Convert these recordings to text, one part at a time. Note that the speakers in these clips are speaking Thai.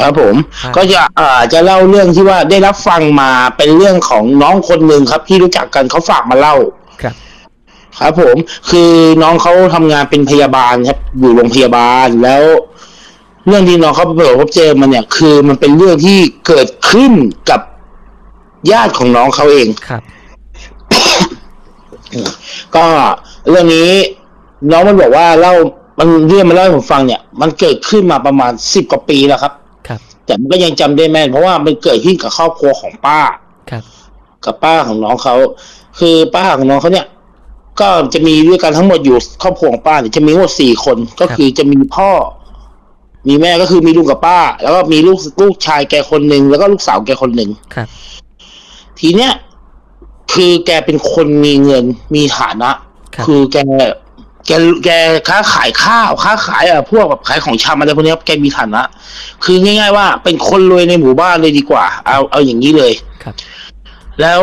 ครับผมครับ ก็จะอ่าจะเล่าเรื่องที่ว่าได้รับฟังมาเป็นเรื่องของน้องคนหนึ่งครับ ที่รู้จักกันเขาฝากมาเล่า ครับ ครับผม คือน้องเขาทำงานเป็นพยาบาลครับ อยู่โรงพยาบาลแล้ว เรื่องที่น้องเขาไปประสบพบเจอมันเนี่ย คือมันเป็นเรื่องที่เกิดขึ้นกับญาติของน้องเขาเอง ครับ ก็เรื่องนี้น้องมันบอกว่าเล่ามันเรื่องมาเล่าให้ผมฟังเนี่ย มันเกิดขึ้นมาประมาณสิบกว่าปีแล้วครับครับ แต่มันก็ยังจำได้แม่นเพราะว่ามันเกิดขึ้นกับครอบครัวของป้าครับ กับป้าของน้องเขา คือป้าของน้องเขาเนี่ย ก็จะมีด้วยกันทั้งหมดอยู่ครอบครัวของป้าเนี่ยจะมีทั้งหมดสี่คนก็คือจะมีพ่อ มีแม่ก็คือมีลุงกับป้า แล้วก็มีลูกลูกชายแกคนหนึ่งแล้วก็ลูกสาวแกคนหนึ่งครับ ทีเนี้ยคือแกเป็นคนมีเงินมีฐานะครับคือแก แกแกค้าขายข้าวค้าขายอะพวกแบบขายของชำอะไรพวกเนี้ยแกมีฐานะคือง่าย ๆ ว่าเป็นคนรวยในหมู่บ้านเลยดีกว่า เอาเอาอย่างนี้เลยครับ แล้ว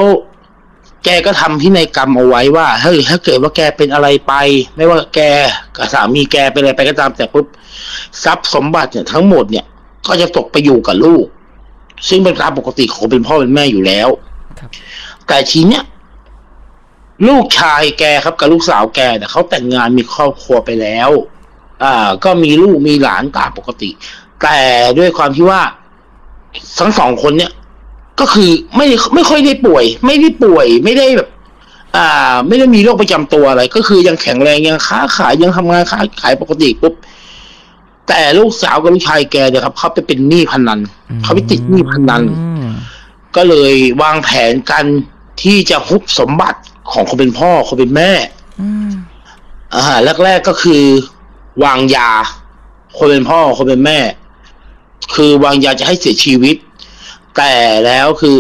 แกก็ทำพินัยกรรมเอาไว้ว่าเฮ้ยถ้าเกิดว่าแกเป็นอะไรไป ไม่ว่าแกกับสามีแกเป็นอะไรไปก็ตามแต่ปุ๊บทรัพย์สมบัติเนี่ยทั้งหมดเนี่ย ก็จะตกไปอยู่กับลูก ซึ่งเป็นตามปกติของคนเป็นพ่อเป็นแม่อยู่แล้วครับแต่ทีเนี้ย ลูกชายแกครับกับลูกสาวแกเนี่ยเขาแต่งงานมีครอบครัวไปแล้ว อ่า ก็มีลูกมีหลานตามปกติ แต่ด้วยความที่ว่าทั้งสองคนเนี่ย ก็คือไม่ไม่ค่อยได้ป่วย ไม่ได้ป่วย ไม่ได้แบบ อ่า ไม่ได้มีโรคประจำตัวอะไร ก็คือยังแข็งแรงยังค้าขายยังทำงานค้าขายปกติปุ๊บแต่ลูกสาวกับลูกชายแกเนี่ยครับเขาไปเป็นหนี้พนันเขาไปติดหนี้พนันอืมก็เลยวางแผนกันที่จะฮุบสมบัติ ของคนเป็นพ่อคนเป็นแม่อืมอ่าแรก ๆก็คือ วางยา คนเป็นพ่อคนเป็นแม่ คือวางยาจะให้เสียชีวิต แต่แล้วคือ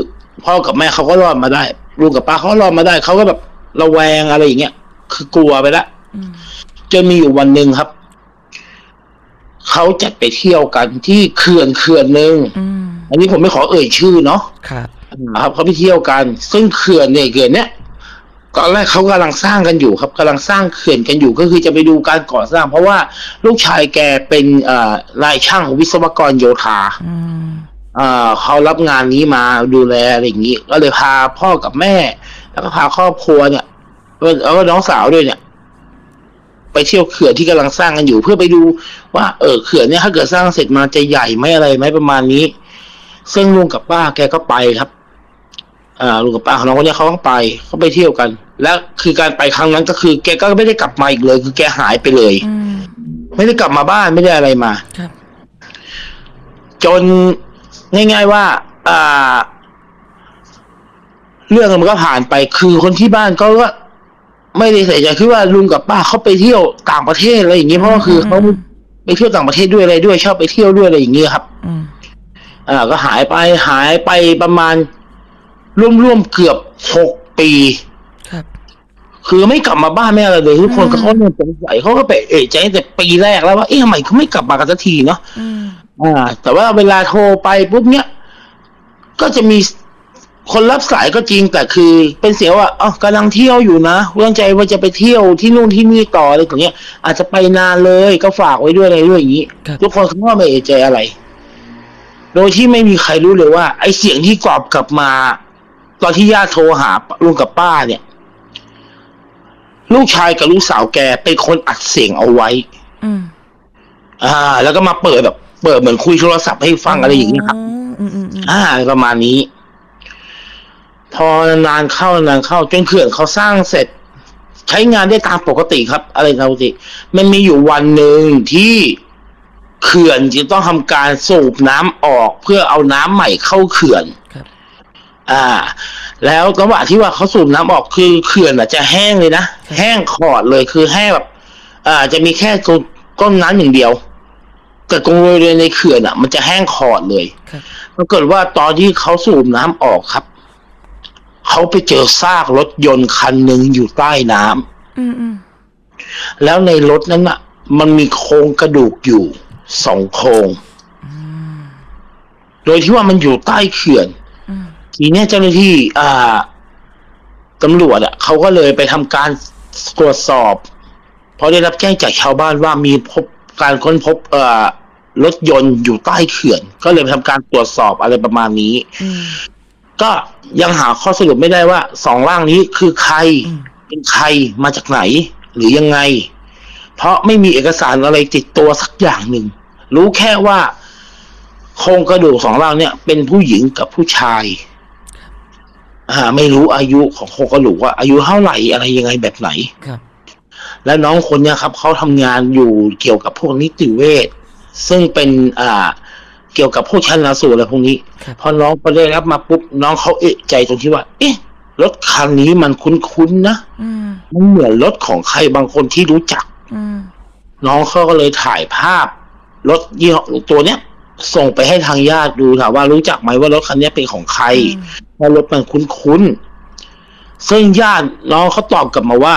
พ่อกับแม่เขาก็รอดมาได้ลุงกับป้าเขาก็รอดมาได้เขาก็แบบระแวงอะไรอย่างเงี้ยคือกลัวไปละอืมจนมีอยู่วันหนึ่งครับเขาจัดไปเที่ยวกันที่เขื่อนเขื่อนหนึ่งอืมอันนี้ผมไม่ขอเอ่ยชื่อเนาะครับ ครับเขาไปเที่ยวกัน ซึ่งเขื่อนเนี่ยเขื่อนเนี้ย ตอนแรกเขากำลังสร้างกันอยู่ครับกำลังสร้างเขื่อนกันอยู่ก็คือจะไปดูการก่อสร้าง เพราะว่าลูกชายแกเป็นเอ่อนายช่างวิศวกรโยธาอืมเอ่อเขารับงานนี้มาดูแลอะไรอย่างนี้ ก็เลยพาพ่อกับแม่ แล้วก็พาครอบครัวเนี่ยแล้วก็น้องสาวด้วยเนี่ย ไปเที่ยวเขื่อนที่กำลังสร้างกันอยู่ เพื่อไปดูว่าเออเขื่อนเนี่ยถ้าเกิดสร้างเสร็จมาจะใหญ่ไหมอะไรไหมประมาณนี้ ซึ่งลุงกับป้าแกก็ไปครับ อ่าลุงกับป้าของน้องคนเนี้ยเขาก็ไปเขาไปเที่ยวกัน แล้วคือการไปครั้งนั้นก็คือ แกก็ไม่ได้กลับมาอีกเลย คือแกหายไปเลย อืมไม่ได้กลับมาบ้านไม่ได้อะไรมา ครับ จนง่าย ๆว่า อ่า เรื่องมันก็ผ่านไป คือคนที่บ้านก็ว่าไม่ได้ใส่ใจคือว่าลุงกับป้าเขาไปเที่ยวต่างประเทศอะไรอย่างเงี้ยเพราะว่าคือเขาไปเที่ยวต่างประเทศด้วยอะไรด้วยชอบไปเที่ยวด้วยอะไรอย่างเงี้ยครับ อืม อ่า ก็หายไปหายไปประมาณ ร่วมๆเกือบหกปี ครับ คือไม่กลับมาบ้านไม่อะไรเลยทุกคนอืมก็เขาเนี่ยสงสัยเขาก็ไปเอะใจตั้งแต่ปีแรกแล้วว่าเอ๊ะทำไมเขาไม่กลับมากันสักทีเนาะอืมอ่า แต่ว่าเวลาโทรไปปุ๊บเนี้ยก็จะมีคนรับสายก็จริงแต่คือเป็นเสียงว่าอ๋อกำลังเที่ยวอยู่นะเรื่องใจว่าจะไปเที่ยวที่นู่นที่นี่ต่ออะไรอย่างเงี้ย อาจจะไปนานเลยก็ฝากไว้ด้วยอะไรด้วยอย่างนี้ ครับ ทุกคนเขาก็ไม่เอะใจอะไร โดยที่ไม่มีใครรู้เลยว่า ไอ้เสียงที่กรอบกลับมา ตอนที่ญาติโทรหาลุงกับป้าเนี่ย ลูกชายกับลูกสาวแกเป็นคนอัดเสียงเอาไว้ อืมอ่า แล้วก็มาเปิดแบบ เปิดเหมือนคุยโทรศัพท์ให้ฟังอะไรอย่างเงี้ยครับ อืมอืมอืมอ่าประมาณนี้ พอนานเข้านานเข้าจนเขื่อนเขาสร้างเสร็จ ใช้งานได้ตามปกติครับ อะไรตามปกติมันมีอยู่วันหนึ่งที่เขื่อนจะต้องทำการสูบน้ำออกเพื่อเอาน้ำใหม่เข้าเขื่อน ครับ อ่า แล้วระหว่างที่ว่าเขาสูบน้ำออกคือเขื่อนอะจะแห้งเลยนะ แห้งขอดเลยคือแห้งแบบ อ่า จะมีแค่ต้นก้นน้ำอย่างเดียวแต่ตรงบริเวณในเขื่อนอะ มันจะแห้งขอดเลยครับปรากฏว่าตอนที่เขาสูบน้ำออกครับ เขาไปเจอซากรถยนต์คันหนึ่งอยู่ใต้น้ำอืมอืมแล้วในรถนั้นอะ มันมีโครงกระดูกอยู่สองโครงอืมโดยที่ว่ามันอยู่ใต้เขื่อนอืม ทีเนี้ยเจ้าหน้าที่ อ่าตำรวจอะเขาก็เลยไปทำการตรวจสอบ เพราะได้รับแจ้งจากชาวบ้านว่ามีพบการค้นพบ เอ่อรถยนต์อยู่ใต้เขื่อน ก็เลยไปทำการตรวจสอบอะไรประมาณนี้ ก็ยังหาข้อสรุปไม่ได้ว่าสองร่างนี้คือใคร เป็นใครมาจากไหน หรือยังไง เพราะไม่มีเอกสารอะไรติดตัวสักอย่างหนึ่ง รู้แค่ว่า โครงกระดูกสองร่างเนี่ย เป็นผู้หญิงกับผู้ชาย อ่า ไม่รู้อายุของโครงกระดูกว่า อายุเท่าไหร่อะไรยังไงแบบไหนครับ และน้องคนเนี้ยครับเขาทำงานอยู่เกี่ยวกับพวกนิติเวชซึ่งเป็นอ่า เกี่ยวกับพวกชันสูตรอะไรพวกนี้ครับ พอน้องพอได้รับมาปุ๊บน้องเขาเอะใจตรงที่ว่า เอ๊ะรถคันนี้มันคุ้นๆนะอืมมันเหมือนรถของใครบางคนที่รู้จัก อืมน้องเขาก็เลยถ่ายภาพรถยี่ห้อตัวเนี้ย ส่งไปให้ทางญาติดูถามว่ารู้จักไหมว่ารถคันนี้เป็นของใครว่ารถมันคุ้นๆซึ่งญาติน้องเขาตอบกลับมาว่า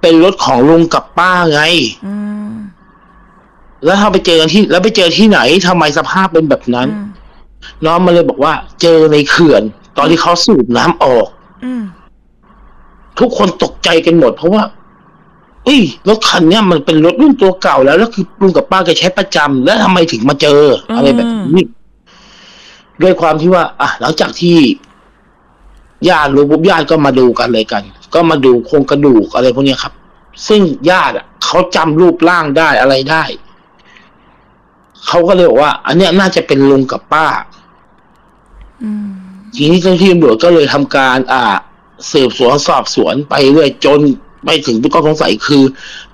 เป็นรถของลุงกับป้าไงอืมแล้วถ้าไปเจอกันที่ แล้วไปเจอที่ไหนทำไมสภาพเป็นแบบนั้นอืมน้องมาเลยบอกว่า เจอในเขื่อน ตอนที่เขาสูบน้ำออกอืมทุกคนตกใจกันหมด เพราะว่า เอ้ยรถคันเนี้ยมันเป็นรถรุ่นตัวเก่าแล้วแล้วคือลุงกับป้าแกใช้ประจำแล้วทำไมถึงมาเจอ อะไรแบบนี้ด้วยความที่ว่า อะหลังจากที่ญาติรู้ปุ๊บญาติก็มาดูกันเลยกัน ก็มาดูโครงกระดูกอะไรพวกเนี้ยครับ ซึ่งญาติอะเขาจำรูปร่างได้อะไรได้ เขาก็เลยบอกว่า อันเนี้ยน่าจะเป็นลุงกับป้า อืม ทีนี้เจ้าหน้าที่ตำรวจก็เลยทำการ อ่า สืบสวนสอบสวนไปเรื่อยจน ไปถึงผู้ต้องสงสัยคือ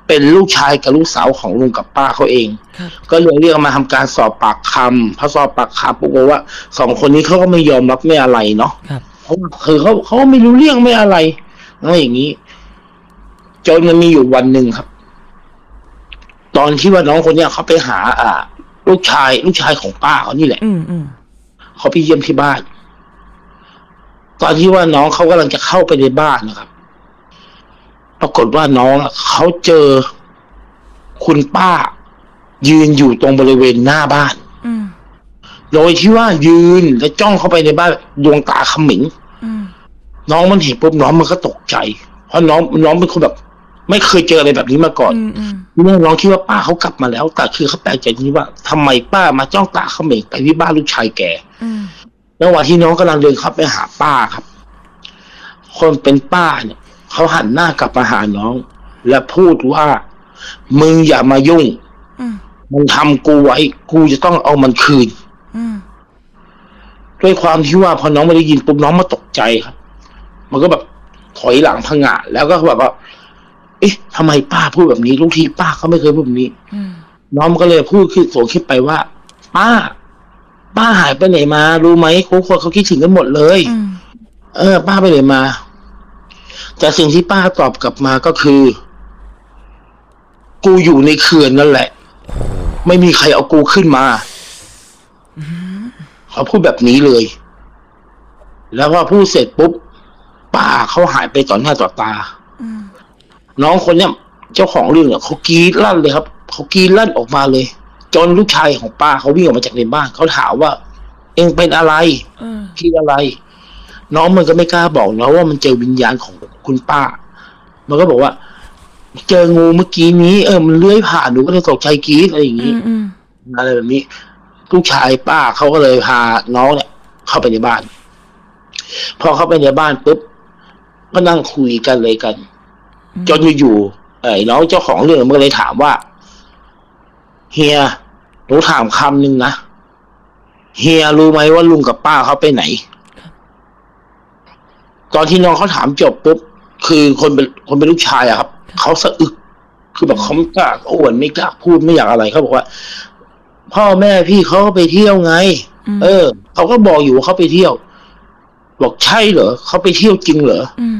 เป็นลูกชายกับลูกสาวของลุงกับป้าเขาเองครับก็เลยเรียกมาทำการสอบปากคำพอสอบปากคำปรากฏว่าสองคนนี้เขาก็ไม่ยอมรับไม่อะไรเนาะครับเพราะว่าคือเขาเขาไม่รู้เรื่องไม่อะไรอะไรอย่างนี้จนมันมีอยู่วันหนึ่งครับ ตอนที่ว่าน้องคนเนี้ยเขาไปหา อ่า ลูกชาย ลูกชายของป้าเขานี่แหละอืมอืมเขาไปเยี่ยมที่บ้าน ตอนที่ว่าน้องเขากำลังจะเข้าไปในบ้านนะครับ ปรากฏว่าน้องอะเขาเจอคุณป้า ยืนอยู่ตรงบริเวณหน้าบ้านอืมโดยที่ว่ายืนและจ้องเข้าไปในบ้านดวงตาเขมิงอืมน้องมันเห็นปุ๊บน้องมันก็ตกใจ เพราะน้องน้องเป็นคนแบบ ไม่เคยเจออะไรแบบนี้มาก่อนอืมอืมทีนี้น้องคิดว่าป้าเขากลับมาแล้ว แต่คือเขาแปลกใจตรงที่ว่าทำไมป้ามาจ้องตาเขมิงไปที่บ้านลูกชายแกอืมระหว่างที่น้องกำลังเดินเข้าไปหาป้าครับ คนเป็นป้าเนี่ย เขาหันหน้ากลับมาหาน้อง และพูดว่า มึงอย่ามายุ่งอืมมึงทำกูไว้ กูจะต้องเอามันคืนอืมด้วยความที่ว่าพอน้องไม่ได้ยินปุ๊บน้องมาตกใจครับ มันก็แบบถอยหลังพังงะแล้วก็แบบว่า เอ๊ะทำไมป้าพูดแบบนี้ทุกทีป้าเขาไม่เคยพูดแบบนี้อืมน้องมันก็เลยพูดขึ้นสวนคิดไปว่า ป้า ป้าหายไปไหนมา รู้ไหมทุกคนเขาคิดถึงกันหมดเลยอืมเออ ป้าไปไหนมา แต่สิ่งที่ป้าตอบกลับมาก็คือ กูอยู่ในเขื่อนนั่นแหละ ไม่มีใครเอากูขึ้นมาเขาพูดแบบนี้เลย แล้วพอพูดเสร็จปุ๊บป้าเขาหายไปต่อหน้าต่อตาอืมน้องคนเนี้ยเจ้าของเรื่องเนี่ยเขากรีดลั่นเลยครับเขากรีดลั่นออกมาเลย จนลูกชายของป้าเขาวิ่งออกมาจากในบ้านเขาถามว่า เองเป็นอะไรอืมคิดอะไร น้องมันก็ไม่กล้าบอกนะว่ามันเจอวิญญาณของคุณป้า มันก็บอกว่า เจองูเมื่อกี้นี้ เออมันเลื้อยผ่านหนูก็เลยตกใจกรีดอะไรอย่างอืนี้มอืมอะไรแบบนี้ลูกชายป้าเขาก็เลยพาน้องเนี่ย เข้าไปในบ้าน พอเข้าไปในบ้านปุ๊บก็นั่งคุยกันเลยกัน จนอยู่ๆไอ้น้องเจ้าของเรื่องมันก็เลยถามว่า เฮียหนูถามคำหนึ่งนะเฮียรู้ไหมว่าลุงกับป้าเขาไปไหน ตอนที่น้องเขาถามจบปุ๊บคือคนเป็นคนเป็นลูกชายอะครับเขาสะอึก คือแบบเขาไม่กล้าอ้วนไม่กล้าพูดไม่อยากอะไรเขาบอกว่า พ่อแม่พี่เขาก็ไปเที่ยวไงอืมเออเขาก็บอกอยู่ว่าเขาไปเที่ยว บอกใช่เหรอเขาไปเที่ยวจริงเหรออืม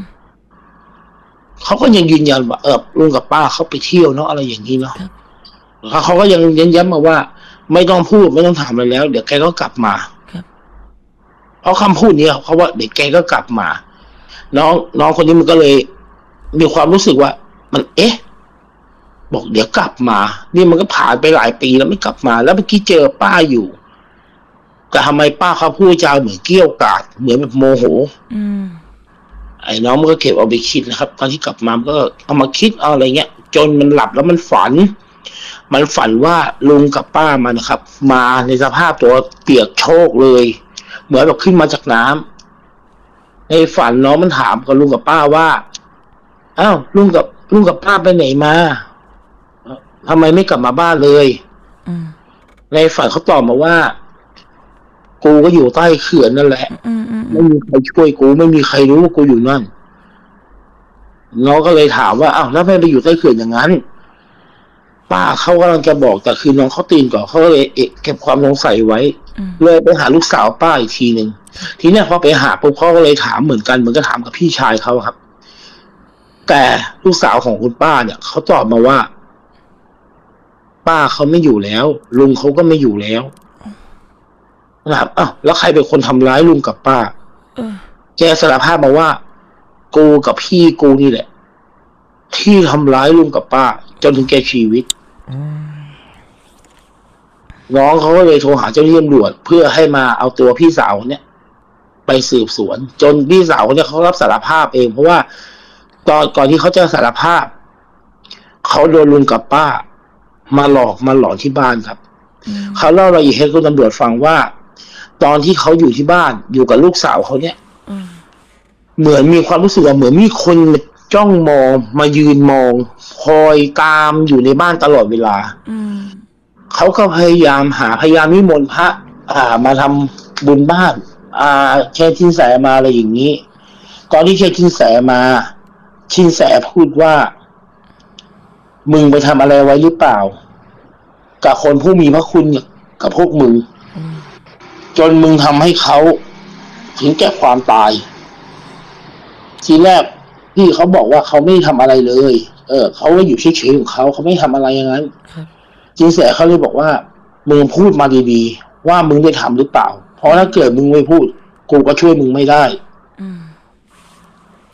เขาก็ยังยืนยันว่าเออลุงกับป้าเขาไปเที่ยวเนาะอะไรอย่างนี้เนาะแล้วเขาก็ยังเน้นย้ำมาว่า ไม่ต้องพูดไม่ต้องถามอะไรแล้ว เดี๋ยวแกก็กลับมาครับเพราะคำพูดนี้เขาว่าเดี๋ยวแกก็กลับมา น้องน้องคนนี้มันก็เลย มีความรู้สึกว่า มันเอ๊ะ บอกเดี๋ยวกลับมา นี่มันก็ผ่านไปหลายปีแล้วไม่กลับมา แล้วเมื่อกี้เจอป้าอยู่ แต่ทำไมป้าเขาพูดจาเหมือนเกรี้ยวกราด เหมือนแบบโมโหอืมไอ้น้องมันก็เก็บเอาไปคิดนะครับ ตอนที่กลับมามันก็เอามาคิดเอาอะไรเงี้ย จนมันหลับแล้วมันฝัน มันฝันว่าลุงกับป้ามันนะครับ มาในสภาพตัวเปียกโชกเลย เหมือนแบบขึ้นมาจากน้ำ ในฝันน้องมันถามกับลุงกับป้าว่าอ้าวลุงกับลุงกับป้าไปไหนมาเอ่อทำไมไม่กลับมาบ้านเลยอืมในฝันเขาตอบมาว่า กูก็อยู่ใต้เขื่อนนั่นแหละอืมอืมอืไม่มมีใครช่วยกู ไม่มีใครรู้ว่ากูอยู่นั่นน้องก็เลยถามว่าอ้าวแล้วทำไมไปอยู่ใต้เขื่อนอย่างนั้น ป้าเขากำลังจะบอกแต่คือน้องเขาตีนก่อนเขาก็เลยเอะเก็บความสงสัยไว้อืมเลยไปหาลูกสาวป้าอีกทีหนึ่งทีเนี้ยพอไปหาปุ๊บเขาก็เลยถามเหมือนกันเหมือนก็ถามกับพี่ชายเขาครับ แต่ลูกสาวของคุณป้าเนี่ยเขาตอบมาว่า ป้าเขาไม่อยู่แล้ว ลุงเขาก็ไม่อยู่แล้วนะครับอ้าวแล้วใครเป็นคนทำร้ายลุงกับป้าเออแกสารภาพมาว่า กูกับพี่กูนี่แหละ ที่ทำร้ายลุงกับป้า จนถึงแก่ชีวิตอืม น้องเขาก็เลยโทรหาเจ้าหน้าที่ตำรวจเพื่อให้มาเอาตัวพี่สาวเนี่ยไปสืบสวน จนพี่สาวเนี่ยเขารับสารภาพเอง เพราะว่าตอนก่อนที่เขาจะสารภาพเขาโดนลุงกับป้า มาหลอกมาหลอนที่บ้านครับอืมเขาเล่ารายละเอียดให้คุณตำรวจฟังว่า ตอนที่เขาอยู่ที่บ้านอยู่กับลูกสาวเขาเนี่ยอืมเหมือนมีความรู้สึกว่าเหมือนมีคนมา จ้องมองมายืนมองคอยตามอยู่ในบ้านตลอดเวลาอืมเขาก็พยายามหาพยายามนิมนต์พระ อ่า มาทำบุญบ้าน อ่าเชิญชินแสมาอะไรอย่างนี้ ตอนที่เชิญชินแสมา ชินแสพูดว่า มึงไปทำอะไรไว้หรือเปล่า กับคนผู้มีพระคุณกับพวกมึงอืมจนมึงทำให้เขาถึงแก่ความตาย ทีแรก พี่เขาบอกว่าเขาไม่ได้ทำอะไรเลย เออเขาก็อยู่เฉยๆของเขาเขาไม่ทำอะไรอย่างนั้นครับจินแสเขาเลยบอกว่ามึงพูดมาดีๆว่ามึงได้ทำหรือเปล่า เพราะถ้าเกิดมึงไม่พูด กูก็ช่วยมึงไม่ได้อืม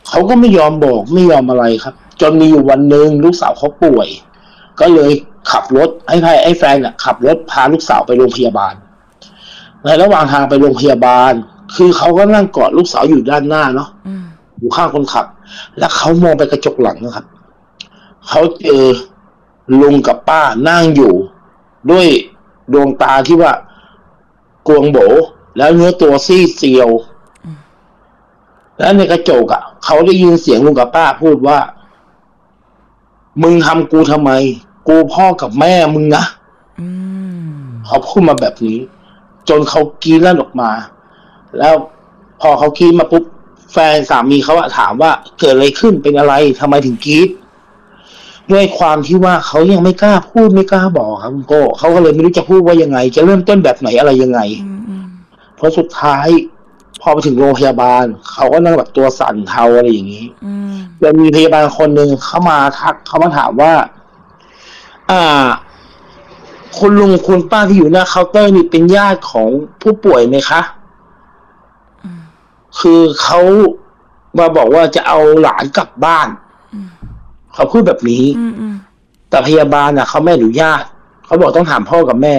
เขาก็ไม่ยอมบอกไม่ยอมอะไรครับ จนมีอยู่วันหนึ่งลูกสาวเขาป่วย ก็เลยขับรถให้ให้ไอ้แฟนน่ะ ขับรถพาลูกสาวไปโรงพยาบาลในระหว่างทางไปโรงพยาบาล คือเขาก็นั่งกอดลูกสาวอยู่ด้านหน้าเนาะ อยู่ข้างคนขับ แล้วเขามองไปกระจกหลังนะครับเขาเจอลุงกับป้านั่งอยู่ ด้วยดวงตาที่ว่ากวงโบ แล้วเนื้อตัวซีดเซียว แล้วในกระจกอะเขาได้ยินเสียงลุงกับป้าพูดว่า มึงทำกูทำไม กูพ่อกับแม่มึงนะเขาพูดมาแบบนี้ จนเขากรีดลั่นออกมา แล้วพอเขากรีดมาปุ๊บ แฟนสามีเขาอะถามว่าเกิดอะไรขึ้นเป็นอะไรทำไมถึงกรีดด้วยความที่ว่าเขายังไม่กล้าพูดไม่กล้าบอกครับคุณโก้เขาก็เลยไม่รู้จะพูดว่ายังไง จะเริ่มต้นแบบไหนอะไรยังไงอืมอืมเพราะสุดท้าย พอไปถึงโรงพยาบาล เขาก็นั่งแบบตัวสั่นเทาอะไรอย่างนี้อืมจะมีพยาบาลคนหนึ่งเข้ามาทักเขามาถามว่า อ่าคุณลุงคุณป้าที่อยู่หน้าเคาน์เตอร์นี่เป็นญาติของผู้ป่วยไหมคะอืม คือเขามาบอกว่าจะเอาหลานกลับบ้านอืมเขาพูดแบบนี้อืมอืมแต่พยาบาลน่ะเขาไม่อนุญาต เขาบอกต้องถามพ่อกับแม่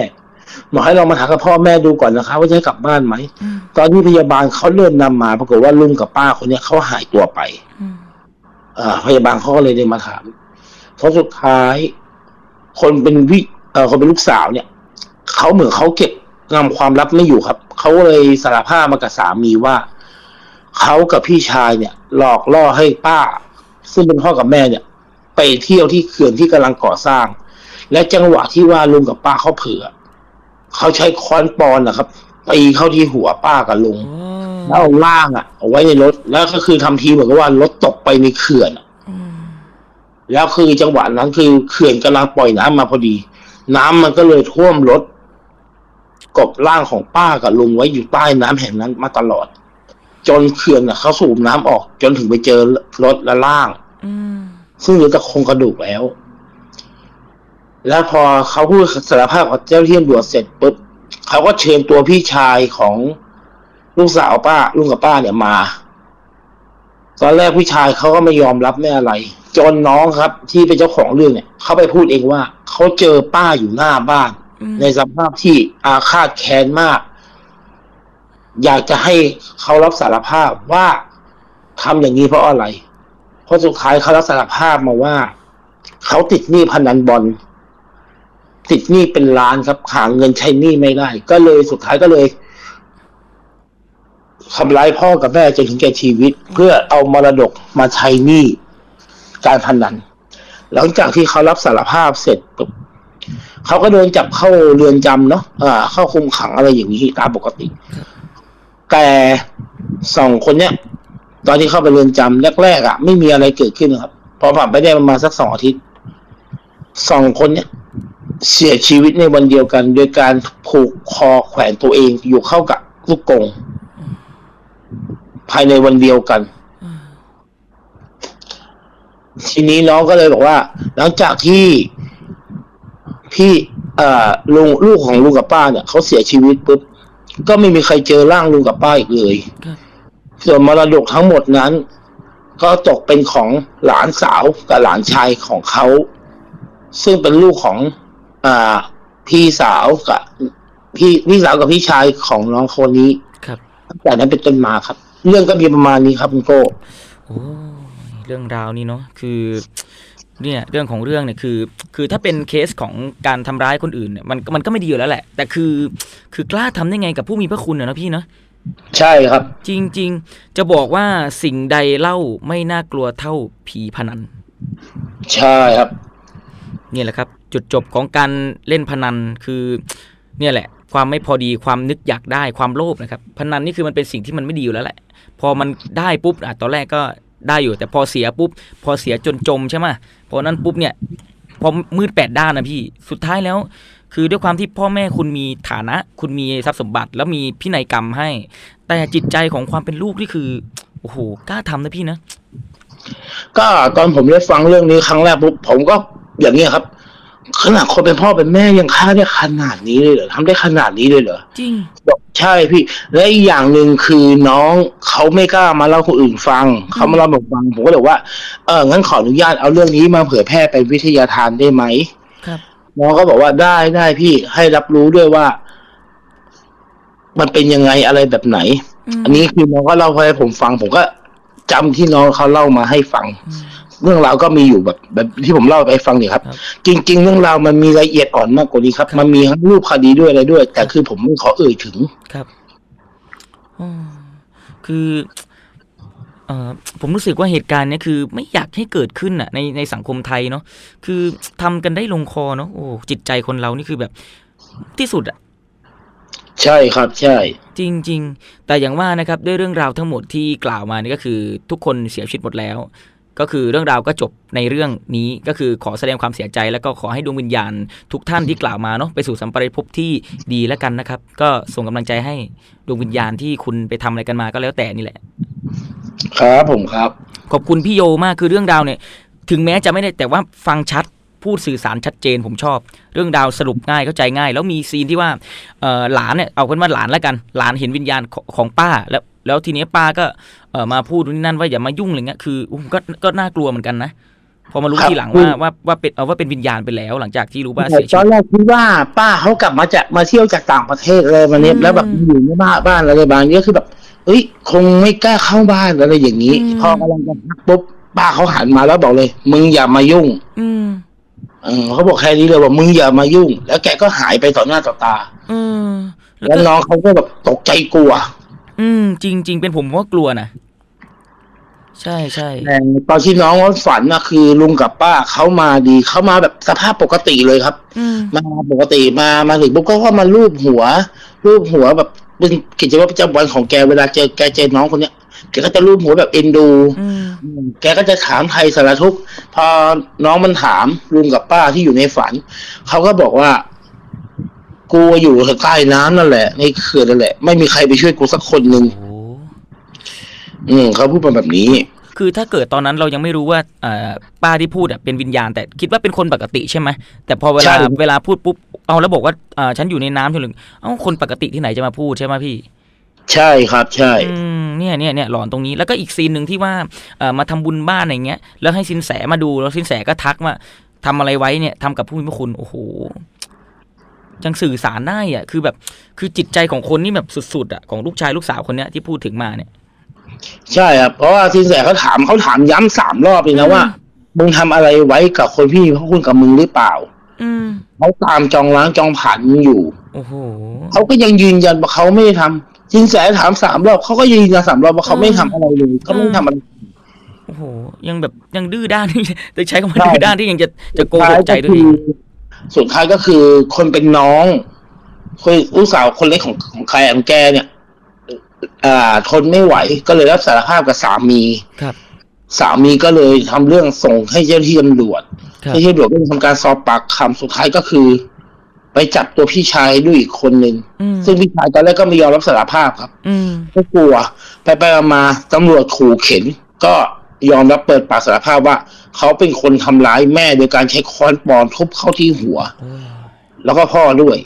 บอกให้ลองมาถามกับพ่อแม่ดูก่อนนะคะว่าจะให้กลับบ้านไหมอืมตอนที่พยาบาลเขาเริ่มนำมาปรากฏว่าลุงกับป้าคนเนี้ยเขาหายตัวไปอืมอ่าพยาบาลเขาก็เลยเดินมาถามเพราะสุดท้าย คนเป็นวิเอ่อคนเป็นลูกสาวเนี่ยเขาเหมือนเขาเก็บงำความลับไม่อยู่ครับ เขาเลยสารภาพมากับสามีว่า เขากับพี่ชายเนี่ย หลอกล่อให้ป้า ซึ่งเป็นพ่อกับแม่เนี่ย ไปเที่ยวที่เขื่อนที่กำลังก่อสร้าง และจังหวะที่ว่าลุงกับป้าเขาเผื่อเขาใช้ค้อนปอนนะครับตีเข้าที่หัวป้ากับลุงโอ้แล้วเอาล่างอะเอาไว้ในรถ แล้วก็คือทำทีเหมือนกับว่ารถตกไปในเขื่อนอะอืมแล้วคือจังหวะนั้นคือเขื่อนกำลังปล่อยน้ำมาพอดี น้ำมันก็เลยท่วมรถกบร่างของป้ากับลุงไว้อยู่ใต้น้ำแห่งนั้นมาตลอด จนเขื่อนน่ะเขาสูบน้ำออก จนถึงไปเจอรถและล่าง อืมซึ่งเหลือแต่โครงกระดูกแล้ว แล้วพอเขาพูดสารภาพกับเจ้าหน้าที่ตำรวจเสร็จปุ๊บเขาก็เชิญตัวพี่ชายของลูกสาวป้าลุงกับป้าเนี่ยมา ตอนแรกพี่ชายเขาก็ไม่ยอมรับไม่อะไร จนน้องครับ ที่เป็นเจ้าของเรื่องเนี่ยเขาไปพูดเองว่าเขาเจอป้าอยู่หน้าบ้านอืมในสภาพที่อาฆาตแค้นมาก อยากจะให้เขารับสารภาพว่าทำอย่างนี้เพราะอะไร เพราะสุดท้ายเขารับสารภาพมาว่า เขาติดหนี้พนันบอลติดหนี้เป็นล้านครับหาเงินใช้หนี้ไม่ได้ ก็เลยสุดท้ายก็เลยทำร้ายพ่อกับแม่จนถึงแก่ชีวิต เพื่อเอามรดกมาใช้หนี้การพนัน หลังจากที่เขารับสารภาพเสร็จปุ๊บเขาก็โดนจับเข้าเรือนจำเนาะอ่า เข้าคุมขังอะไรอย่างนี้ตามปกติ แต่สองคนเนี้ยตอนที่เข้าไปเรือนจำแรกๆอะ ไม่มีอะไรเกิดขึ้นครับ พอผ่านไปได้ประมาณสักสองอาทิตย์สองคนเนี้ยเสียชีวิตในวันเดียวกัน โดยการผูกคอแขวนตัวเองอยู่เข้ากับลูกกง ภายในวันเดียวกัน ทีนี้น้องก็เลยบอกว่า หลังจากที่พี่ เอ่อลุงลูกของลุงกับป้าเนี่ยเขาเสียชีวิตปุ๊บ ก็ไม่มีใครเจอร่างลุงกับป้าอีกเลยครับ ส่วนมรดกทั้งหมดนั้น ก็ตกเป็นของหลานสาวกับหลานชายของเขา ซึ่งเป็นลูกของอ่าพี่สาวกับพี่พี่สาวกับพี่ชายของน้องคนนี้ครับ ตั้งแต่นั้นเป็นต้นมาครับ เรื่องก็มีประมาณนี้ครับคุณโก้ โอ้ยเรื่องราวนี้เนาะคือ เนี่ยเรื่องของเรื่องเนี่ยคือ คือถ้าเป็นเคสของการทำร้ายคนอื่นเนี่ยมันมันก็ไม่ดีอยู่แล้วแหละ แต่คือคือกล้าทำได้ไงกับผู้มีพระคุณอะนะพี่เนาะใช่ครับ จริง ๆ จะบอกว่าสิ่งใดเล่าไม่น่ากลัวเท่าผีพนัน ใช่ครับเนี่ยแหละครับ จุดจบของการเล่นพนันคือ เนี่ยแหละ ความไม่พอดีความนึกอยากได้ความโลภนะครับ พนันนี่คือมันเป็นสิ่งที่มันไม่ดีอยู่แล้วแหละ พอมันได้ปุ๊บอะตอนแรกก็ได้อยู่ แต่พอเสียปุ๊บ พอเสียจนจมใช่ไหม พอนั้นปุ๊บเนี่ยพอมืดแปดด้านนะพี่สุดท้ายแล้ว คือด้วยความที่พ่อแม่คุณมีฐานะ คุณมีทรัพย์สมบัติ แล้วมีพินัยกรรมให้ แต่จิตใจของความเป็นลูกนี่คือโอ้โหกล้าทำนะพี่นะก็ตอนผมได้ฟังเรื่องนี้ครั้งแรกปุ๊บผมก็อย่างนี้ยครับ ขนาดคนเป็นพ่อเป็นแม่ยังฆ่าได้ขนาดนี้เลยเหรอทำได้ขนาดนี้เลยเหรอจริงบอกใช่พี่ และอีกอย่างหนึ่งคือน้องเขาไม่กล้ามาเล่าคนอื่นฟังเขามาเล่าผมฟังผมก็เลยว่าเอองั้นขออนุญาตเอาเรื่องนี้มาเผยแพร่เป็นวิทยาทานได้ไหมครับน้องก็บอกว่าได้ได้พี่ให้รับรู้ด้วยว่า มันเป็นยังไงอะไรแบบไหนมอันนี้คือน้องก็เล่าให้ผมฟัง ผมก็จำที่น้องเขาเล่ามาให้ฟังอืม เรื่องราวก็มีอยู่แบบแบบที่ผมเล่าไปฟังเนี่ยครับครับ จริง ๆ เรื่องราวมันมีรายละเอียดอ่อนมากกว่านี้ครับครับมันมีทั้งรูปคดีด้วยอะไรด้วย แต่คือผมไม่ขอเอ่ยถึงครับอ๋อคือเอ่อผมรู้สึกว่าเหตุการณ์เนี้ยคือไม่อยากให้เกิดขึ้นอะในในสังคมไทยเนาะคือทำกันได้ลงคอเนาะโอ้จิตใจคนเรานี่คือแบบที่สุดอะใช่ครับใช่ จริง ๆ แต่อย่างว่านะครับด้วยเรื่องราวทั้งหมดที่กล่าวมานี่ก็คือทุกคนเสียชีวิตหมดแล้ว ก็คือเรื่องราวก็จบในเรื่องนี้ก็คือขอแสดงความเสียใจ แล้วก็ขอให้ดวงวิญญาณทุกท่านที่กล่าวมาเนาะไปสู่สัมปรายภพที่ดีแล้วกันนะครับ ก็ส่งกำลังใจให้ดวงวิญญาณที่คุณไปทำอะไรกันมาก็แล้วแต่นี่แหละ ครับผมครับ ขอบคุณพี่โยมากคือเรื่องราวเนี่ย ถึงแม้จะไม่ได้แต่ว่าฟังชัดพูดสื่อสารชัดเจนผมชอบ เรื่องราวสรุปง่ายเข้าใจง่าย แล้วมีซีนที่ว่าเอ่อหลานเนี่ยเอาเป็นว่าหลานแล้วกัน หลานเห็นวิญญาณของของป้า แล้ว แล้วทีนี้ป้าก็เอ่อมาพูดนี่นั่นว่าอย่ามายุ่งอะไรเงี้ยคืออุ้มก็ก็น่ากลัวเหมือนกันนะพอมารู้ครับทีหลังว่าว่าว่าเป็นเอาว่าเป็นวิญญาณไปแล้ว หลังจากที่รู้ว่าแต่เสียชีตอวินตแรกคิดว่า ป้าเขากลับมาจากมาเที่ยวจากต่างประเทศอะไรมาเนี่ยอืมแล้วแบบอยู่ในบ้านบ้านอะไรบางอย่างคือแบบเฮ้ย คงไม่กล้าเข้าบ้านอะไรอย่างนี้อืมพอกำลังจะพักปุ๊บป้าเขาหันมาแล้วบอกเลย มึงอย่ามายุ่ง อืมเออเขาบอกแค่นี้เลยว่ามึงอย่ามายุ่ง แล้วแกก็หายไปต่อหน้าต่อตาเออแล้วแล้วก็น้องเขาก็แบบตกใจกลัว อืม จริงจริงๆเป็นผมผมก็กลัวนะใช่ใช่แต่ตอนที่น้องเขาฝันนะคือลุงกับป้าเขามาดีเขามาแบบสภาพปกติเลยครับ อืมมาปกติมามาถึงปุ๊บก็ก็มาลูบหัวลูบหัวแบบเป็นกิจวัตรประจำวันของแกเวลาเจอแกเจอน้องคนเนี้ยแกก็จะลูบหัวแบบเอ็นดู อืมแกก็จะถามไทยสารทุกข์พอน้องมันถามลุงกับป้าที่อยู่ในฝัน เขาก็บอกว่า กูอยู่ใต้น้ำนั่นแหละในเขื่อนนั่นแหละ ไม่มีใครไปช่วยกูสักคนหนึ่งโอ้ อืมเขาพูดมาแบบนี้ คือถ้าเกิดตอนนั้นเรายังไม่รู้ว่าเอ่อป้าที่พูดอะเป็นวิญญาณ แต่คิดว่าเป็นคนปกติใช่ไหมแต่พอเวใช่ลาเวลาพูดปุ๊บเอาแล้วบอกว่าเอ่อฉันอยู่ในน้ำฉันเลยเอ้าคนปกติที่ไหนจะมาพูดใช่ไหมพี่ ใช่ครับ ใช่ อืมเนี่ยเนี่ยเนี่ยหลอนตรงนี้แล้วก็อีกซีนหนึ่งที่ว่าเอ่อมาทำบุญบ้านอะไรเงี้ย แล้วให้สินแสมาดูแล้วสินแสก็ทักว่าทำอะไรไว้เนี่ยทำกับผู้มีพระคุณโอ้โห จังสื่อสารได้อะ คือแบบ คือจิตใจของคนนี่แบบสุดๆอะของลูกชายลูกสาวคนเนี้ยที่พูดถึงมาเนี่ย ใช่ครับเพราะว่าสินแสเขาถามเขาถามย้ำสามรอบเลยนะว่ามึงทำอะไรไว้กับคนพี่มีพระคุณกับมึงหรือเปล่า อืมเขาตามจองล้างจองผ่านอยู่โอ้โหเขาก็ยังยืนยันว่าเขาไม่ได้ทำจินแสถามสามรอบเขาก็ยืนยันสามรอบว่าเขาไม่ได้ทำอะไรเลยเขาไม่ได้ทำอะไรโอ้โห ยังแบบยังดื้อด้านที่จะใช้คำว่าใช่ดื้อด้านที่ยังจะจะโกหกใจตัวคืเอง สุดท้ายก็คือคนเป็นน้องคนลูกสาวคนเล็กของของใครของแกเนี่ยอ่า ทนไม่ไหวก็เลยรับสารภาพกับสามีครับ สามีก็เลยทำเรื่องส่งให้เจ้าหน้าที่ตำรวจครับให้เจ้าหน้าที่ตำรวจก็ทำการสอบปากคำสุดท้ายก็คือ ไปจับตัวพี่ชายด้วยอีกคนหนึ่งอืมซึ่งพี่ชายตอนแรกก็ไม่ยอมรับสารภาพครับอืมก็กลัว ไปไปๆมาๆตำรวจขู่เข็นก็ ยอมรับเปิดปากสารภาพว่า เขาเป็นคนทำร้ายแม่โดยการใช้ค้อนปอนทุบเข้าที่หัวโอ้แล้วก็พ่อด้วย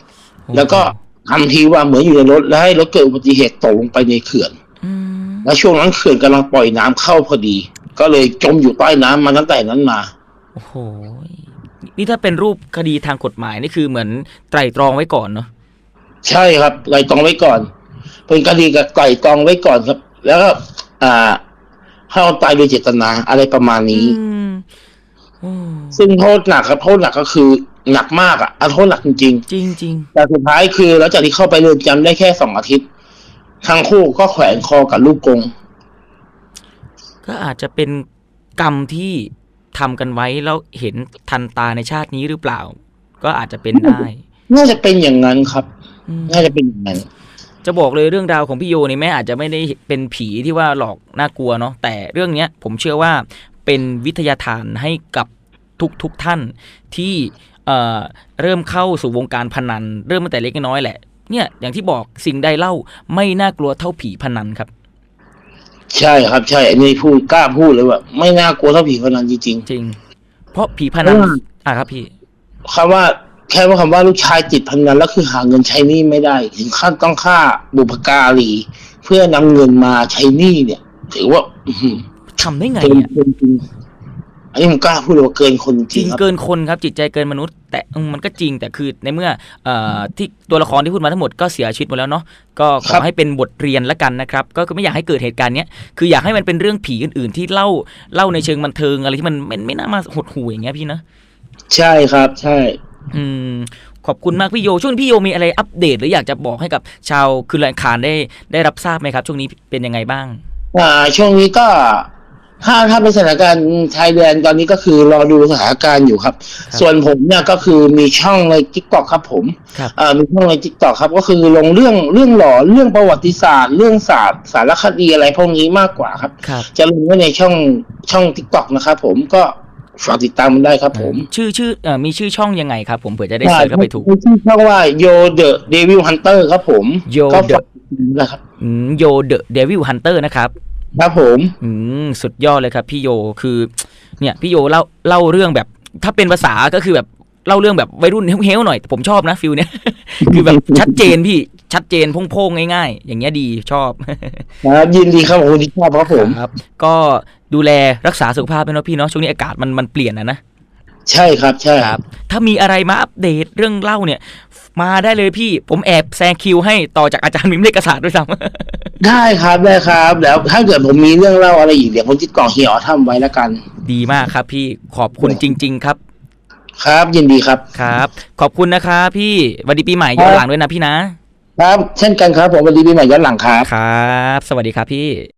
แล้วก็ทำทีว่าเหมือนอยู่ในรถแล้วให้รถเกิดอุบัติเหตุตกลงไปในเขื่อนอืมและช่วงนั้นเขื่อนกำลังปล่อยน้ำเข้าพอดี ก็เลยจมอยู่ใต้น้ำมาตั้งแต่นั้นมาโอ้โหนี่ถ้าเป็นรูปคดีทางกฎหมายนี่คือเหมือนไตร่ตรองไว้ก่อนเนาะใช่ครับไกลตองไว้ก่อน เป็นคดีกับไกลตองไว้ก่อนครับ แล้วก็อ่า ให้เอาตายโดยเจตนาอะไรประมาณนี้อืมโอ้ซึ่งโทษหนักครับโทษหนักก็คือหนักมากอะอันโทษหนักจริงจริงจริงๆแต่สุดท้ายคือหลังจากที่เข้าไปเรือนจำได้แค่สองอาทิตย์ทั้งคู่ก็แขวนคอกับลูกกงๆก็อาจจะเป็นกรรมที่ทำกันไว้แล้วเห็นทันตาในชาตินี้หรือเปล่า ก็อาจจะเป็นได้ น่าจะเป็นอย่างนั้นครับอืมน่าจะเป็นอย่างนั้น จะบอกเลยเรื่องราวของพี่โยนี่แม่อาจจะไม่ได้เป็นผีที่ว่าหลอกน่ากลัวเนาะแต่เรื่องเนี้ยผมเชื่อว่าเป็นวิทยาทานให้กับทุกทุกท่านที่เอ่อเริ่มเข้าสู่วงการพนัน เริ่มตั้งแต่เล็กน้อยแหละเนี่ยอย่างที่บอกสิ่งใดเล่าไม่น่ากลัวเท่าผีพนันครับ ใช่ครับใช่อันนี้พูดกล้าพูดเลยว่า ไม่น่ากลัวเท่าผีพนันจริงจริงเพราะผีพนันอืมอะครับพี่ๆคำว่า แค่ว่าคำว่าลูกชายติดพนันแล้วคือหาเงินใช้หนี้ไม่ได้ ถึงขั้นต้องฆ่าบุพการี เพื่อนำเงินมาใช้หนี้เนี่ย ถือว่าอื้อหือทำได้ไงเกินอะคนจริงอันนี้ผมกล้าพูดเลยว่าเกินคนจจริริงงครับ เกินคนครับจิตใจเกินมนุษย์ แต่อืมมันก็จริงแต่คือในเมื่อเอ่อที่ตัวละครที่พูดมาทั้งหมดก็เสียชีวิตหมดแล้วเนาะก็ขครัอบ ให้เป็นบทเรียนละกันนะครับ ก็คือไม่อยากให้เกิดเหตุการณ์เนี้ยคืออยากให้มันเป็นเรื่องผีอื่นๆ ที่เล่าเล่าในเชิงบันเทิงอะไรที่มันไม่ไม่น่ามาหดหู่อย่างเงี้ยพี่นะ ใช่ครับ ใช่ อืมขอบคุณมากพี่โย ช่วงนี้พี่โยมีอะไรอัปเดต หรืออยากจะบอกให้กับชาวคืนแรงคารได้ได้รับทราบไหมครับ ช่วงนี้เป็นยังไงบ้างอ่าช่วงนี้ก็ถ้าถ้าเป็นสถานการณ์ชายแดนตอนนี้ก็คือรอดูสถานการณ์อยู่ครับครับส่วนผมเนี่ยก็คือมีช่องในทิกตอกครับผมครับอ่ามีช่องในทิกตอกครับ ก็คือลงเรื่องเรื่องหลอนเรื่องประวัติศาสตร์ เรื่องศาสตร์สารคดีอะไรพวกนี้มากกว่าครับครับจะลงไว้ในช่องช่องทิกตอกนะครับ ผมก็ ฝากติดตามมันได้ครับผม ชื่อชื่อเอ่อมีชื่อช่องยังไงครับ ผมเผื่อจะได้เสิร์ชเข้าไปถูกชื่อช่องว่า Yo the Devil Hunter ครับผม Yo ก็ the ฝากติดตามนะครับโยเดอะเดวิลฮันเตอร์นะครับ ครับผม อืมสุดยอดเลยครับพี่โยคือ เนี่ยพี่โยเล่าเล่าเรื่องแบบ ถ้าเป็นภาษาก็คือแบบเล่าเรื่องแบบวัยรุ่นเฮลๆหน่อยผมชอบนะฟิลเนี้ย คือแบบชัดเจนพี่ชัดเจนโพ่งๆง่ายๆ อย่างเงี้ยดีชอบ ครับยินดีครับผมที่ชอบครับผม ครับก็ ดูแลรักษาสุขภาพด้วยเนาะพี่เนาะช่วงนี้อากาศมันมันเปลี่ยนนะนะใช่ครับใช่ครับ ถ้ามีอะไรมาอัปเดตเรื่องเล่าเนี่ย มาได้เลยพี่ผมแอบแซงคิวให้ต่อจากอาจารย์มิมเลขศาสตร์ด้วยซ้ำได้ครับได้ครับ แล้วถ้าเกิดผมมีเรื่องเล่าอะไรอีกเดี๋ยวผมติดกล่องเฮียอ๋อทำไว้แล้วกัน ดีมากครับพี่ขอบคุณจริง ๆ ครับ ครับยินดีครับครับ ขอบคุณนะครับพี่สวัสดีปีใหม่ย้อนหลังด้วยนะพี่นะ ครับเช่นกันครับผมวันดีปีใหม่ย้อนหลังครับครับ สวัสดีครับพี่